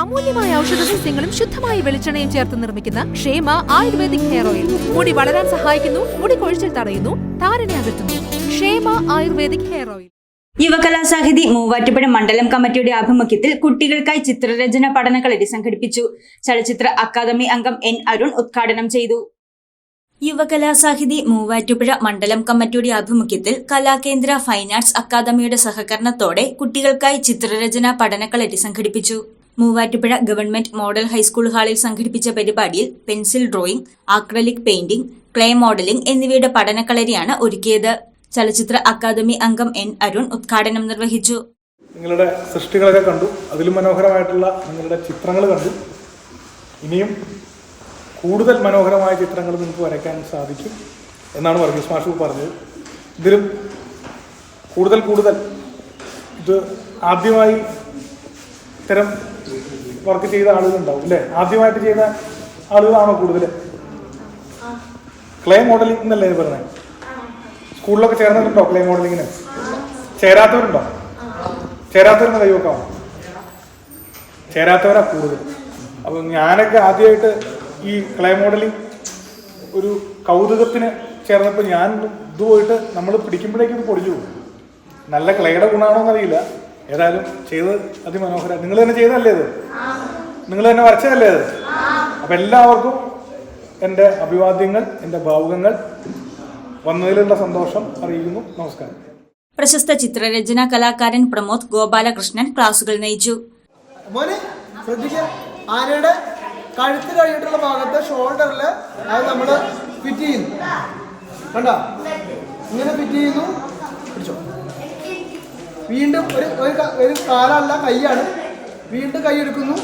അമൂല്യമായ ഔഷധ സസ്യങ്ങളും ശുദ്ധമായ വെളിച്ചെണ്ണയും ചേർത്ത് നിർമ്മിക്കുന്ന ക്ഷേമ ആയുർവേദിക് ഹെയർ ഓയിൽ. മുടി വളരാൻ സഹായിക്കുന്നു മുടി കൊഴിച്ചിൽ തടയുന്നു താരനെ അകറ്റുന്നു. Kshema ayurvedic hair oil. Yuvakalasahithi Muvattupuzha മണ്ഡലം കമ്മിറ്റിയുടെ ആഭിമുഖ്യത്തിൽ കുട്ടികൾക്കായി ചിത്രരചന പഠനകളരി സംഘടിപ്പിച്ചു. ചലച്ചിത്ര അക്കാദമി അംഗം എൻ അരുൺ ഉദ്ഘാടനം ചെയ്തു. യുവകലാസാഹിതി മൂവാറ്റുപുഴ മണ്ഡലം കമ്മിറ്റിയുടെ ആഭിമുഖ്യത്തിൽ കലാകേന്ദ്ര ഫൈൻ ആർട്സ് അക്കാദമിയുടെ സഹകരണത്തോടെ കുട്ടികൾക്കായി ചിത്രരചന പഠനകളരി സംഘടിപ്പിച്ചു. മൂവാറ്റുപുഴ ഗവൺമെന്റ് മോഡൽ ഹൈസ്കൂൾ ഹാളിൽ സംഘടിപ്പിച്ച പരിപാടിയിൽ pencil drawing acrylic painting clay modelling എന്നിവയുടെ പഠനക്കളരിയാണ് ഒരുക്കിയത്. ചലച്ചിത്ര അക്കാദമി അംഗം എൻ അരുൺ ഉദ്ഘാടനം നിർവഹിച്ചു. നിങ്ങളുടെ സൃഷ്ടികളൊക്കെ കണ്ടു. അതിലും മനോഹരമായിട്ടുള്ള നിങ്ങളുടെ ചിത്രങ്ങൾ കണ്ടു. ഇനിയും കൂടുതൽ മനോഹരമായ ചിത്രങ്ങൾ നിങ്ങൾക്ക് വരയ്ക്കാൻ സാധിക്കും എന്നാണ് വർഗീസ് മാഷു പറഞ്ഞത്. ഇതിലും കൂടുതൽ കൂടുതൽ ഇത് ആദ്യമായി ഇത്തരം വർക്ക് ചെയ്ത ആളുകളുണ്ടാവും അല്ലേ? ആദ്യമായിട്ട് ചെയ്ത ആളുകളാണോ കൂടുതൽ? ക്ലേ മോഡലിംഗ് എന്നല്ലേ പറഞ്ഞത് സ്കൂളിലൊക്കെ ചേർന്നിട്ടുണ്ടോ ക്ലേ മോഡലിങ്ങിന് ചേരാത്തവരുണ്ടോ? ചേരാത്തവരുടെ കൈവെക്കാമോ ചേരാത്തവരാ കൂടുതൽ. അപ്പം ഞാനൊക്കെ ആദ്യമായിട്ട് ഈ ക്ലേ മോഡലിംഗ് ഒരു കൗതുകത്തിന് ചേർന്നപ്പോൾ ഞാൻ ഇത് പോയിട്ട് നമ്മൾ പിടിക്കുമ്പോഴേക്കും ഇത് പൊടിച്ചു പോകും. നല്ല ക്ലേയുടെ ഗുണമാണോ എന്നറിയില്ല. ഏതായാലും ചെയ്ത് അതിമനോഹരം. നിങ്ങൾ തന്നെ ചെയ്തല്ലേ ഇത്? നിങ്ങൾ തന്നെ വരച്ചതല്ലേ അത്? അപ്പം എല്ലാവർക്കും എന്റെ അഭിവാദ്യങ്ങൾ എന്റെ ഭാവുകങ്ങൾ വന്നതിലുള്ള സന്തോഷം അറിയിക്കുന്നു. നമസ്കാരം. പ്രശസ്ത ചിത്രരചന കലാകാരൻ പ്രമോദ് ഗോപാലകൃഷ്ണൻ ക്ലാസുകൾ നയിച്ചു. മോനെ ശ്രദ്ധിക്കുക ആനയുടെ കഴുത്ത് കഴിഞ്ഞിട്ടുള്ള ഭാഗത്ത് ഷോൾഡറിൽ അത് നമ്മൾ ഫിറ്റ് ചെയ്യുന്നു. കണ്ട? ഇങ്ങനെ ഫിറ്റ് ചെയ്യുന്നു. പിടിച്ചോ. വീണ്ടും ഒരു ഒരു കാലല്ല കൈയാണ് വീണ്ടും കൈ എടുക്കുന്നു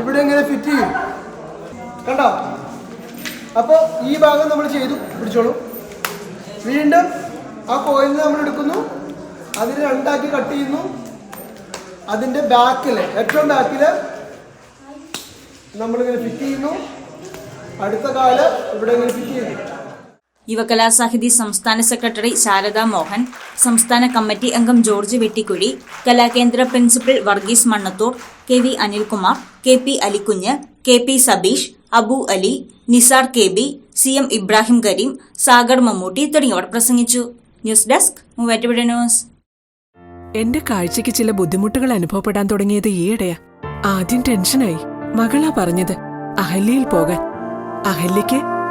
ഇവിടെ ഇങ്ങനെ ഫിറ്റ് ചെയ്യും. കണ്ടോ? അപ്പോൾ ഈ ഭാഗം നമ്മൾ ചെയ്തു. പിടിച്ചോളൂ. വീണ്ടും ആ കോയിലിന് നമ്മൾ എടുക്കുന്നു. അതിന് രണ്ടാക്കി കട്ട് ചെയ്യുന്നു. അതിന്റെ ബാക്കിൽ ഏറ്റവും ബാക്കിൽ നമ്മളിങ്ങനെ ഫിറ്റ് ചെയ്യുന്നു. അടുത്ത കാൽ ഇവിടെ ഇങ്ങനെ ഫിറ്റ് ചെയ്യുന്നു. യുവകലാസാഹിതി സംസ്ഥാന സെക്രട്ടറി ശാരദാ മോഹൻ സംസ്ഥാന കമ്മിറ്റി അംഗം George Vettikuzhi Kalakendra principal Varghese Mannathur K V Anilkumar K P Alikunju K P Sabeesh Abu Ali Nisar K B C M Ibrahim Kareem Sagar Mammootty തുടങ്ങിയവർ പ്രസംഗിച്ചു. News desk Muvattupuzha news. എന്റെ കാഴ്ചയ്ക്ക് ചില ബുദ്ധിമുട്ടുകൾ അനുഭവപ്പെടാൻ തുടങ്ങിയത് ഈയിടെയാ. ആദ്യം ടെൻഷനായി. മകളാ പറഞ്ഞത് അഹല്യയിൽ പോകാൻ. അഹല്യയ്ക്ക്